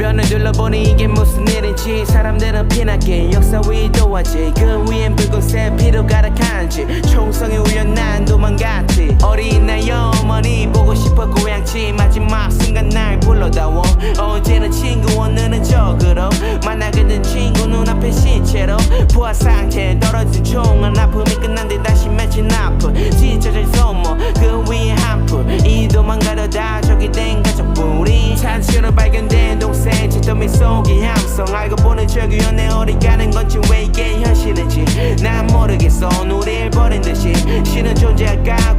주변을 둘러보니 이게 무슨 일인지 사람들은 피나게 역사 위 도화지. 그 위엔 붉은새 피로 가득한지. 총성이 우연난 도망갔지. 어린 나의 어머니 보고 싶어 고향지. 마지막 순간 날 불러다오. 어제는 친구 오늘은 적으로 만나게 친구 눈앞에 시체로 부하 상태 떨어진 총알 아픔이 끝난 뒤 다시 맺힌 아픔. 찢어질 소모 그 위에 한풀이 도망가려다 모르겠어. 알고 보는 저기요 내 어디 가는 건지 왜 이게 현실인지. 난 모르겠어. 우리 버린 듯이. 신은 존재할까